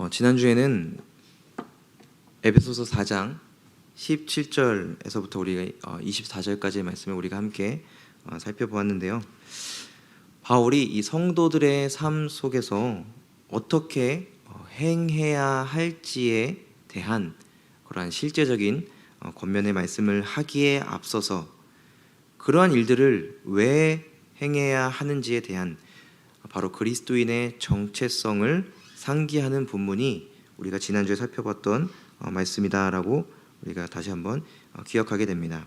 어, 지난주에는 에베소서 4장 17절에서부터 우리가 어, 24절까지의 말씀을 우리가 함께 어, 살펴보았는데요. 바울이 이 성도들의 삶 속에서 어떻게 어, 행해야 할지에 대한 그러한 실제적인 어, 권면의 말씀을 하기에 앞서서 그러한 일들을 왜 행해야 하는지에 대한 바로 그리스도인의 정체성을 상기하는 본문이 우리가 지난주에 살펴봤던 어, 말씀이다라고 우리가 다시 한번 어, 기억하게 됩니다.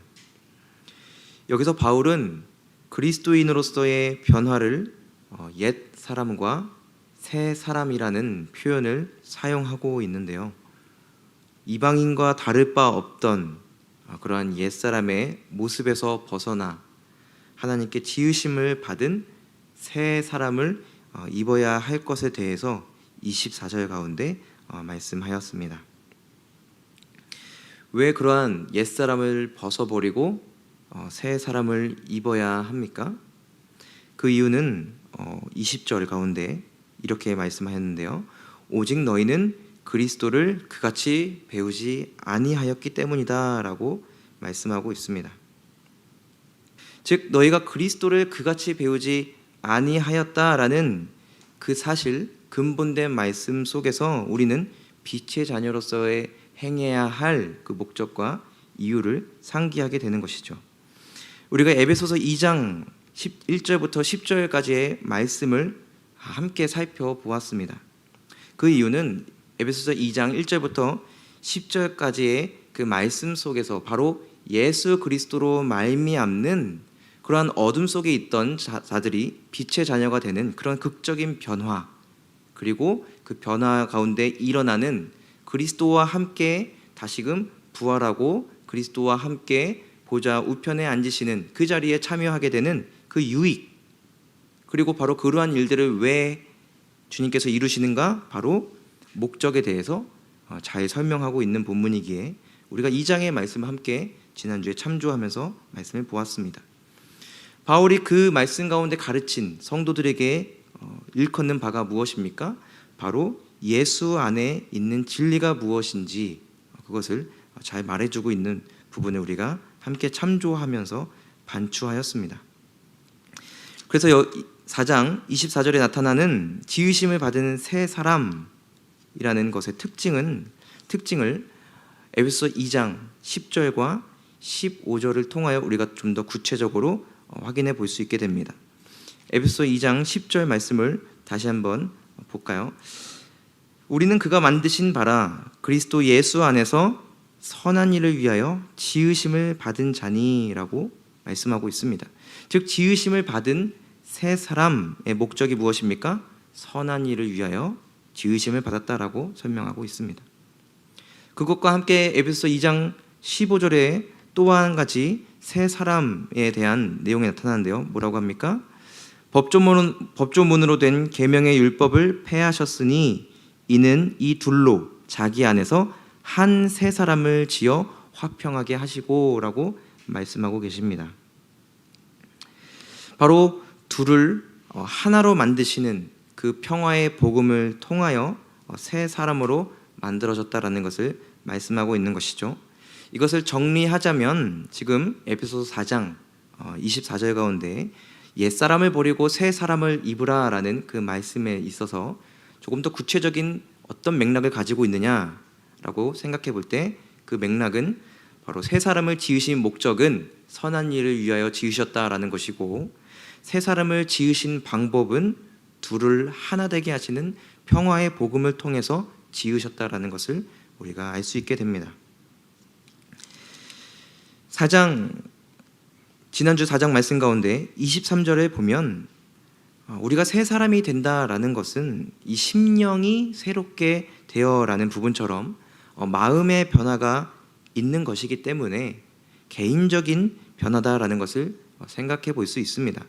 여기서 바울은 그리스도인으로서의 변화를 어, 옛 사람과 새 사람이라는 표현을 사용하고 있는데요. 이방인과 다를 바 없던 어, 그러한 옛 사람의 모습에서 벗어나 하나님께 지으심을 받은 새 사람을 어, 입어야 할 것에 대해서 24절 가운데 어, 말씀하였습니다. 왜 그러한 옛 사람을 벗어버리고 어, 새 사람을 입어야 합니까? 그 이유는 어, 20절 가운데 이렇게 말씀하였는데요. 오직 너희는 그리스도를 그같이 배우지 아니하였기 때문이다라고 말씀하고 있습니다. 즉 너희가 그리스도를 그같이 배우지 아니하였다라는 그 사실 근본된 말씀 속에서 우리는 빛의 자녀로서의 행해야 할 그 목적과 이유를 상기하게 되는 것이죠. 우리가 에베소서 2장 1절부터 10절까지의 말씀을 함께 살펴보았습니다. 그 이유는 에베소서 2장 1절부터 10절까지의 그 말씀 속에서 바로 예수 그리스도로 말미암는 그러한 어둠 속에 있던 자들이 빛의 자녀가 되는 그런 극적인 변화 그리고 그 변화 가운데 일어나는 그리스도와 함께 다시금 부활하고 그리스도와 함께 보좌 우편에 앉으시는 그 자리에 참여하게 되는 그 유익 그리고 바로 그러한 일들을 왜 주님께서 이루시는가 바로 목적에 대해서 어, 잘 설명하고 있는 본문이기에 우리가 이 장의 말씀을 함께 지난주에 참조하면서 말씀을 보았습니다. 바울이 그 말씀 가운데 가르친 성도들에게 어, 일컫는 바가 무엇입니까? 바로 예수 안에 있는 진리가 무엇인지 그것을 잘 말해주고 있는 부분을 우리가 함께 참조하면서 반추하였습니다. 그래서 4장 24절에 나타나는 지으심을 받은 새 사람이라는 것의 특징은 특징을 에베소 2장 10절과 15절을 통하여 우리가 좀 더 구체적으로 확인해 볼 수 있게 됩니다. 에베소 2장 10절 말씀을 다시 한번 볼까요? 우리는 그가 만드신 바라 그리스도 예수 안에서 선한 일을 위하여 지으심을 받은 자니라고 말씀하고 있습니다. 즉 지으심을 받은 새 사람의 목적이 무엇입니까? 선한 일을 위하여 지으심을 받았다라고 설명하고 있습니다. 그것과 함께 에베소 2장 15절에 또 한 가지 새 사람에 대한 내용이 나타나는데요. 뭐라고 합니까? 법조문, 법조문으로 된 계명의 율법을 폐하셨으니 이는 이 둘로 자기 안에서 한새 사람을 지어 화평하게 하시고라고 말씀하고 계십니다. 바로 둘을 어, 하나로 만드시는 그 평화의 복음을 통하여 어, 새 사람으로 만들어졌다라는 것을 말씀하고 있는 것이죠. 이것을 정리하자면 지금 에피소드 4장 24절 어, 가운데 옛 사람을 버리고 새 사람을 입으라라는 그 말씀에 있어서 조금 더 구체적인 어떤 맥락을 가지고 있느냐라고 생각해 볼 때 그 맥락은 바로 새 사람을 지으신 목적은 선한 일을 위하여 지으셨다라는 것이고 새 사람을 지으신 방법은 둘을 하나 되게 하시는 평화의 복음을 통해서 지으셨다라는 것을 우리가 알 수 있게 됩니다. 4장 지난주 4장 말씀 가운데 23절에 보면 어, 우리가 새 사람이 된다라는 것은 이 심령이 새롭게 되어라는 부분처럼 어, 마음의 변화가 있는 것이기 때문에 개인적인 변화다라는 것을 어, 생각해 볼 수 있습니다.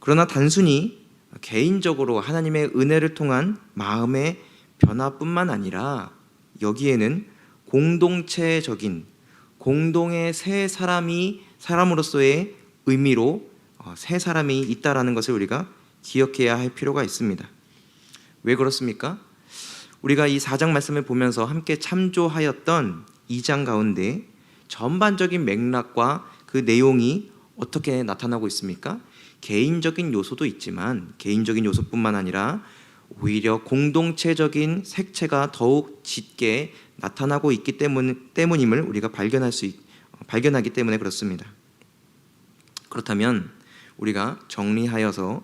그러나 단순히 개인적으로 하나님의 은혜를 통한 마음의 변화뿐만 아니라 여기에는 공동체적인 공동의 새 사람이 사람으로서의 의미로 어, 새 사람이 있다라는 것을 우리가 기억해야 할 필요가 있습니다. 왜 그렇습니까? 우리가 이 4장 말씀을 보면서 함께 참조하였던 2장 가운데 전반적인 맥락과 그 내용이 어떻게 나타나고 있습니까? 개인적인 요소도 있지만 개인적인 요소뿐만 아니라 오히려 공동체적인 색채가 더욱 짙게 나타나고 있기 때문, 때문임을 우리가 발견할 수 있, 발견하기 때문에 그렇습니다. 그렇다면 우리가 정리하여서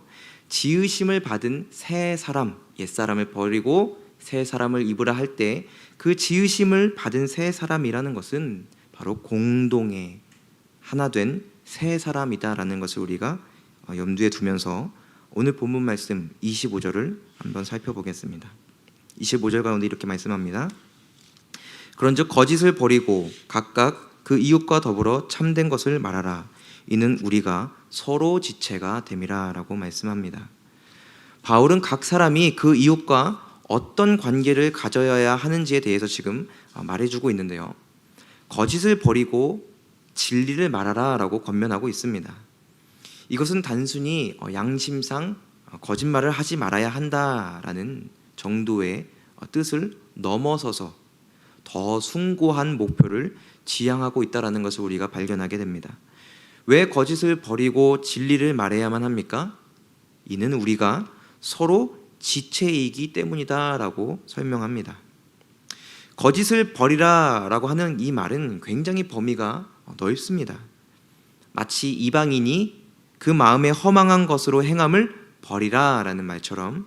지으심을 받은 새 사람, 옛 사람을 버리고 새 사람을 입으라 할 때 그 지으심을 받은 새 사람이라는 것은 바로 공동의 하나 된 새 사람이다라는 것을 우리가 어, 염두에 두면서 오늘 본문 말씀 25절을 한번 살펴보겠습니다. 25절 가운데 이렇게 말씀합니다. 그런즉 거짓을 버리고 각각 그 이웃과 더불어 참된 것을 말하라. 이는 우리가 서로 지체가 됨이라라고 말씀합니다. 바울은 각 사람이 그 이웃과 어떤 관계를 가져야 하는지에 대해서 지금 어, 말해주고 있는데요. 거짓을 버리고 진리를 말하라라고 권면하고 있습니다. 이것은 단순히 어, 양심상 어, 거짓말을 하지 말아야 한다라는 정도의 어, 뜻을 넘어서서 더 숭고한 목표를 지향하고 있다라는 것을 우리가 발견하게 됩니다. 왜 거짓을 버리고 진리를 말해야만 합니까? 이는 우리가 서로 지체이기 때문이다라고 설명합니다. 거짓을 버리라라고 하는 이 말은 굉장히 범위가 넓습니다. 마치 이방인이 그 마음에 허망한 것으로 행함을 버리라라는 말처럼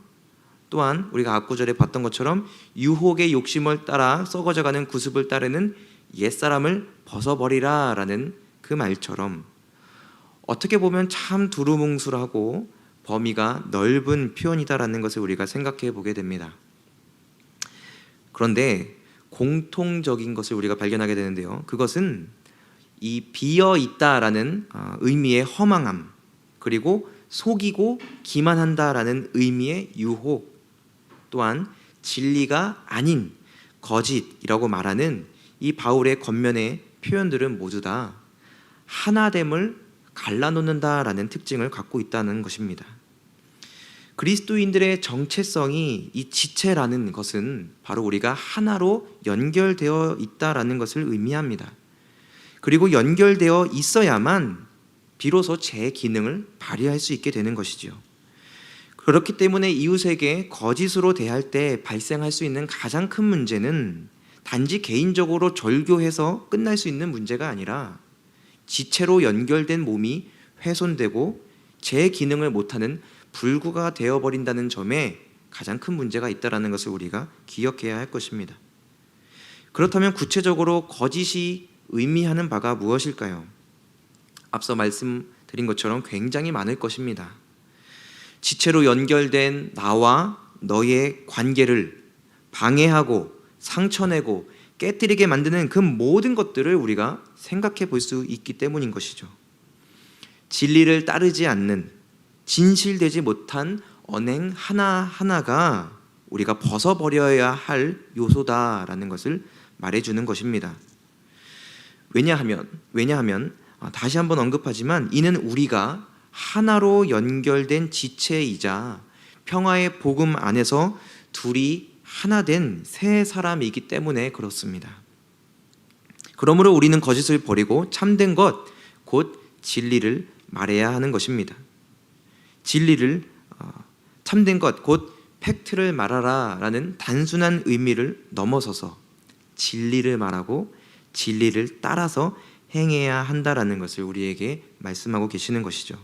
또한 우리가 앞구절에 봤던 것처럼 유혹의 욕심을 따라 썩어져가는 구습을 따르는 옛사람을 벗어버리라라는 그 말처럼 어떻게 보면 참 두루뭉술하고 범위가 넓은 표현이다라는 것을 우리가 생각해 보게 됩니다. 그런데 공통적인 것을 우리가 발견하게 되는데요. 그것은 이 비어 있다라는 어, 의미의 허망함 그리고 속이고 기만한다라는 의미의 유혹 또한 진리가 아닌 거짓이라고 말하는 이 바울의 겉면의 표현들은 모두 다 하나됨을 갈라놓는다라는 특징을 갖고 있다는 것입니다. 그리스도인들의 정체성이 이 지체라는 것은 바로 우리가 하나로 연결되어 있다라는 것을 의미합니다. 그리고 연결되어 있어야만 비로소 제 기능을 발휘할 수 있게 되는 것이지요. 그렇기 때문에 이웃에게 거짓으로 대할 때 발생할 수 있는 가장 큰 문제는 단지 개인적으로 절교해서 끝날 수 있는 문제가 아니라 지체로 연결된 몸이 훼손되고 제 기능을 못하는 불구가 되어버린다는 점에 가장 큰 문제가 있다는 것을 우리가 기억해야 할 것입니다. 그렇다면 구체적으로 거짓이 의미하는 바가 무엇일까요? 앞서 말씀드린 것처럼 굉장히 많을 것입니다. 지체로 연결된 나와 너의 관계를 방해하고 상처내고 깨뜨리게 만드는 그 모든 것들을 우리가 생각해 볼 수 있기 때문인 것이죠. 진리를 따르지 않는 진실되지 못한 언행 하나하나가 우리가 벗어버려야 할 요소다라는 것을 말해주는 것입니다. 왜냐하면 왜냐하면 아, 다시 한번 언급하지만 이는 우리가 하나로 연결된 지체이자 평화의 복음 안에서 둘이 하나 된새 사람이기 때문에 그렇습니다. 그러므로 우리는 거짓을 버리고 참된 것, 곧 진리를 말해야 하는 것입니다. 진리를 어, 참된 것, 곧 팩트를 말하라 라는 단순한 의미를 넘어서서 진리를 말하고 진리를 따라서 행해야 한다라는 것을 우리에게 말씀하고 계시는 것이죠.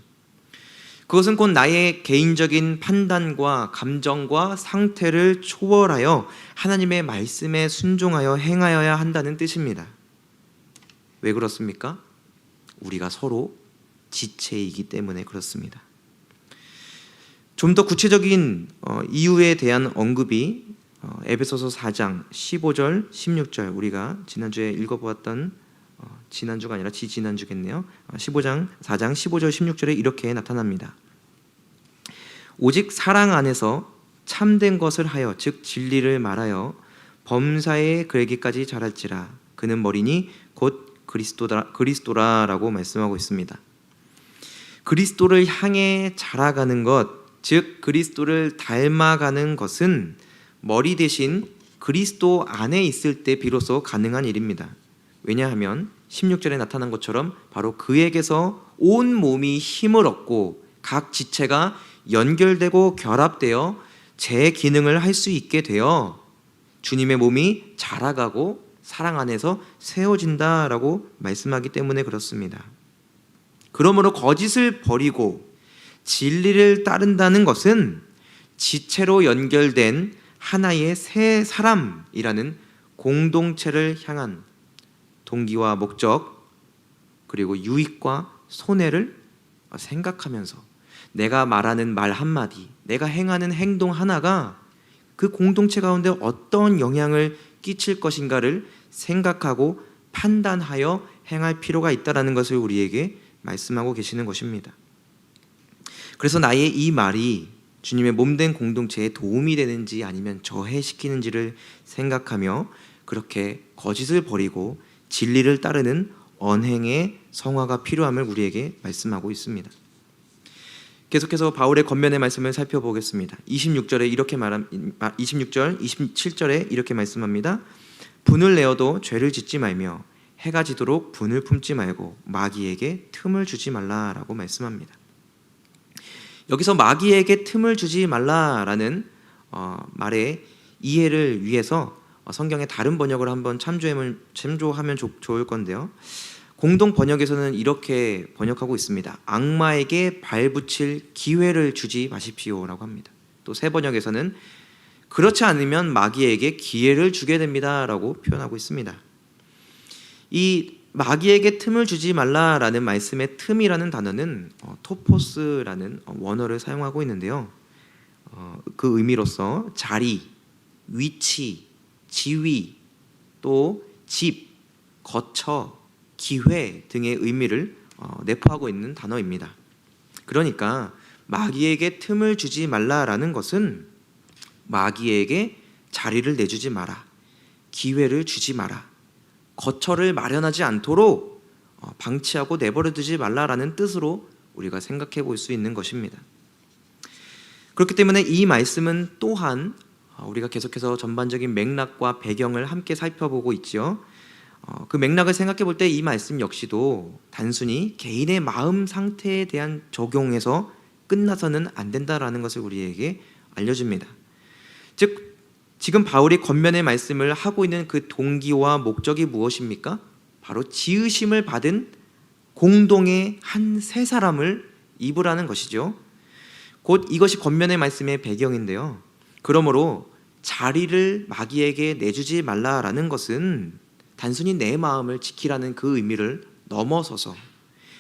그것은 곧 나의 개인적인 판단과 감정과 상태를 초월하여 하나님의 말씀에 순종하여 행하여야 한다는 뜻입니다. 왜 그렇습니까? 우리가 서로 지체이기 때문에 그렇습니다. 좀 더 구체적인 어, 이유에 대한 언급이 어, 에베소서 4장 15절, 16절 우리가 지난주에 읽어보았던 어, 지난주가 아니라 지지난주겠네요. 15장 4장 15절 16절에 이렇게 나타납니다. 오직 사랑 안에서 참된 것을 하여 즉 진리를 말하여 범사에 그에게까지 자랄지라 그는 머리니 곧 그리스도다 그리스도라라고 말씀하고 있습니다. 그리스도를 향해 자라가는 것, 즉 그리스도를 닮아가는 것은 머리 대신 그리스도 안에 있을 때 비로소 가능한 일입니다. 왜냐하면 16절에 나타난 것처럼 바로 그에게서 온 몸이 힘을 얻고 각 지체가 연결되고 결합되어 제 기능을 할 수 있게 되어 주님의 몸이 자라가고 사랑 안에서 세워진다라고 말씀하기 때문에 그렇습니다. 그러므로 거짓을 버리고 진리를 따른다는 것은 지체로 연결된 하나의 새 사람이라는 공동체를 향한 동기와 목적 그리고 유익과 손해를 생각하면서 내가 말하는 말 한마디, 내가 행하는 행동 하나가 그 공동체 가운데 어떤 영향을 끼칠 것인가를 생각하고 판단하여 행할 필요가 있다라는 것을 우리에게 말씀하고 계시는 것입니다. 그래서 나의 이 말이 주님의 몸된 공동체에 도움이 되는지 아니면 저해시키는지를 생각하며 그렇게 거짓을 버리고 진리를 따르는 언행의 성화가 필요함을 우리에게 말씀하고 있습니다. 계속해서 바울의 겉면의 말씀을 살펴보겠습니다. 26절에 이렇게 말함 26절, 27절에 이렇게 말씀합니다. 분을 내어도 죄를 짓지 말며 해가 지도록 분을 품지 말고 마귀에게 틈을 주지 말라라고 말씀합니다. 여기서 마귀에게 틈을 주지 말라라는 어, 말의 이해를 위해서 어, 성경의 다른 번역을 한번 참조하면, 참조하면 좋, 좋을 건데요. 공동 번역에서는 이렇게 번역하고 있습니다. 악마에게 발붙일 기회를 주지 마십시오라고 합니다. 또 새 번역에서는 그렇지 않으면 마귀에게 기회를 주게 됩니다라고 표현하고 있습니다. 이 마귀에게 틈을 주지 말라라는 말씀의 틈이라는 단어는 어, 토포스라는 원어를 사용하고 있는데요. 어, 그 의미로서 자리, 위치, 지위, 또 집, 거처, 기회 등의 의미를 어, 내포하고 있는 단어입니다. 그러니까 마귀에게 틈을 주지 말라라는 것은 마귀에게 자리를 내주지 마라, 기회를 주지 마라, 거처를 마련하지 않도록 어, 방치하고 내버려 두지 말라라는 뜻으로 우리가 생각해 볼 수 있는 것입니다. 그렇기 때문에 이 말씀은 또한 어, 우리가 계속해서 전반적인 맥락과 배경을 함께 살펴보고 있지요. 어, 그 맥락을 생각해 볼 때 이 말씀 역시도 단순히 개인의 마음 상태에 대한 적용에서 끝나서는 안 된다라는 것을 우리에게 알려줍니다. 즉 지금 바울이 겉면의 말씀을 하고 있는 그 동기와 목적이 무엇입니까? 바로 지으심을 받은 공동의 한 세 사람을 입으라는 것이죠. 곧 이것이 겉면의 말씀의 배경인데요. 그러므로 자리를 마귀에게 내주지 말라라는 것은 단순히 내 마음을 지키라는 그 의미를 넘어서서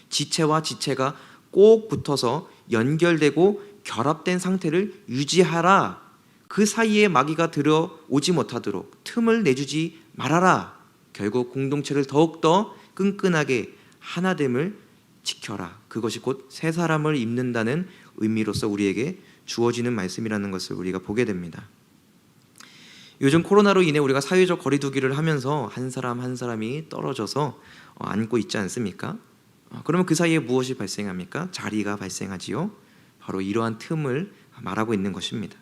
지체와 지체가 꼭 붙어서 연결되고 결합된 상태를 유지하라. 그 사이에 마귀가 들어오지 못하도록 틈을 내주지 말아라. 결국 공동체를 더욱더 끈끈하게 하나됨을 지켜라. 그것이 곧 새 사람을 입는다는 의미로서 우리에게 주어지는 말씀이라는 것을 우리가 보게 됩니다. 요즘 코로나로 인해 우리가 사회적 거리두기를 하면서 한 사람 한 사람이 떨어져서 어, 앉고 있지 않습니까? 어, 그러면 그 사이에 무엇이 발생합니까? 자리가 발생하지요. 바로 이러한 틈을 말하고 있는 것입니다.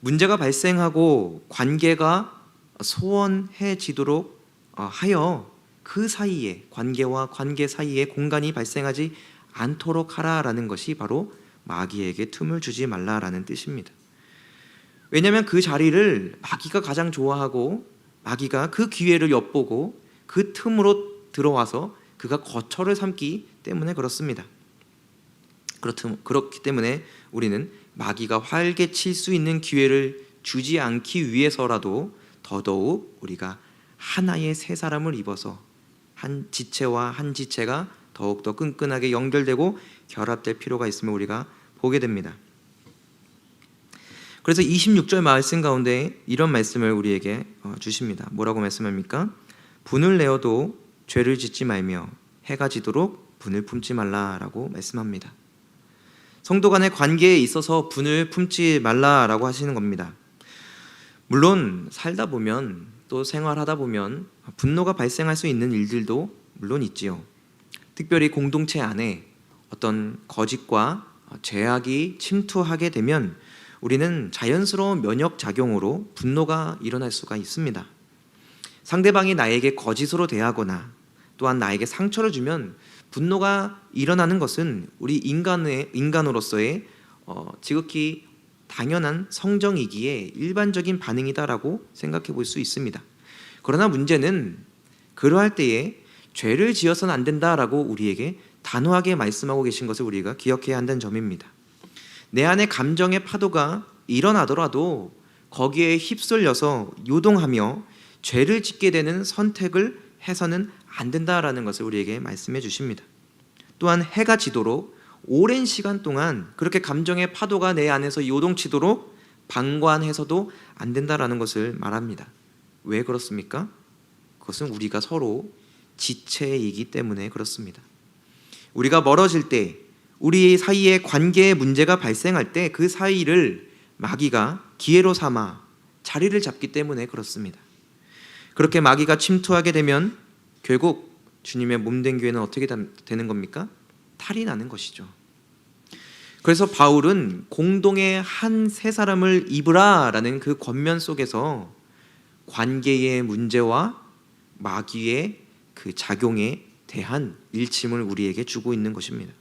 문제가 발생하고 관계가 소원해지도록 어, 하여 그 사이에 관계와 관계 사이에 공간이 발생하지 않도록 하라라는 것이 바로 마귀에게 틈을 주지 말라라는 뜻입니다. 왜냐하면 그 자리를 마귀가 가장 좋아하고 마귀가 그 기회를 엿보고 그 틈으로 들어와서 그가 거처를 삼기 때문에 그렇습니다. 그렇기 때문에 우리는 마귀가 활개칠 수 있는 기회를 주지 않기 위해서라도 더더욱 우리가 하나의 새 사람을 입어서 한 지체와 한 지체가 더욱더 끈끈하게 연결되고 결합될 필요가 있음을 우리가 보게 됩니다. 그래서 26절 말씀 가운데 이런 말씀을 우리에게 어, 주십니다. 뭐라고 말씀합니까? 분을 내어도 죄를 짓지 말며 해가 지도록 분을 품지 말라라고 말씀합니다. 성도 간의 관계에 있어서 분을 품지 말라라고 하시는 겁니다. 물론 살다 보면 또 생활하다 보면 분노가 발생할 수 있는 일들도 물론 있지요. 특별히 공동체 안에 어떤 거짓과 죄악이 침투하게 되면 우리는 자연스러운 면역 작용으로 분노가 일어날 수가 있습니다. 상대방이 나에게 거짓으로 대하거나 또한 나에게 상처를 주면 분노가 일어나는 것은 우리 인간의 인간으로서의 어, 지극히 당연한 성정이기에 일반적인 반응이다라고 생각해 볼 수 있습니다. 그러나 문제는 그러할 때에 죄를 지어서는 안 된다라고 우리에게 단호하게 말씀하고 계신 것을 우리가 기억해야 한다는 점입니다. 내 안에 감정의 파도가 일어나더라도 거기에 휩쓸려서 요동하며 죄를 짓게 되는 선택을 해서는 안 된다라는 것을 우리에게 말씀해 주십니다. 또한 해가 지도록 오랜 시간 동안 그렇게 감정의 파도가 내 안에서 요동치도록 방관해서도 안 된다라는 것을 말합니다. 왜 그렇습니까? 그것은 우리가 서로 지체이기 때문에 그렇습니다. 우리가 멀어질 때 우리 사이에 관계에 문제가 발생할 때 그 사이를 마귀가 기회로 삼아 자리를 잡기 때문에 그렇습니다. 그렇게 마귀가 침투하게 되면 결국 주님의 몸된 교회는 어떻게 되는 겁니까? 탈이 나는 것이죠. 그래서 바울은 공동의 한 세 사람을 입으라라는 그 권면 속에서 관계의 문제와 마귀의 그 작용에 대한 일침을 우리에게 주고 있는 것입니다.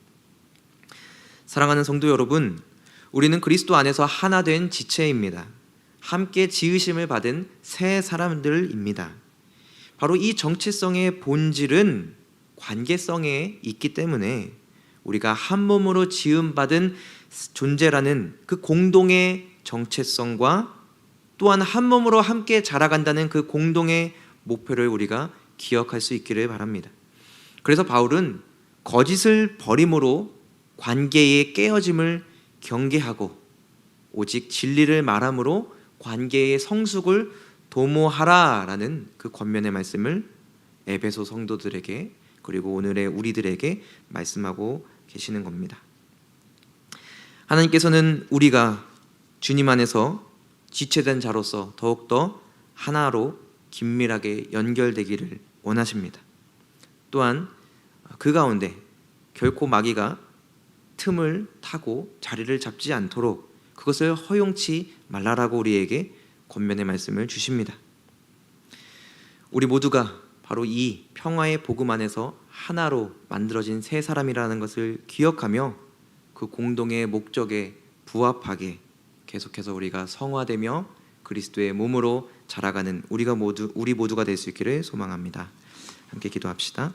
사랑하는 성도 여러분, 우리는 그리스도 안에서 하나 된 지체입니다. 함께 지으심을 받은 새 사람들입니다. 바로 이 정체성의 본질은 관계성에 있기 때문에 우리가 한 몸으로 지음받은 존재라는 그 공동의 정체성과 또한 한 몸으로 함께 자라간다는 그 공동의 목표를 우리가 기억할 수 있기를 바랍니다. 그래서 바울은 거짓을 버림으로 관계의 깨어짐을 경계하고 오직 진리를 말함으로 관계의 성숙을 도모하라라는 그 권면의 말씀을 에베소 성도들에게 그리고 오늘의 우리들에게 말씀하고 계시는 겁니다. 하나님께서는 우리가 주님 안에서 지체된 자로서 더욱더 하나로 긴밀하게 연결되기를 원하십니다. 또한 그 가운데 결코 마귀가 틈을 타고 자리를 잡지 않도록 그것을 허용치 말라라고 우리에게 권면의 말씀을 주십니다. 우리 모두가 바로 이 평화의 복음 안에서 하나로 만들어진 세 사람이라는 것을 기억하며 그 공동의 목적에 부합하게 계속해서 우리가 성화되며 그리스도의 몸으로 자라가는 우리가 모두 우리 모두가 될 수 있기를 소망합니다. 함께 기도합시다.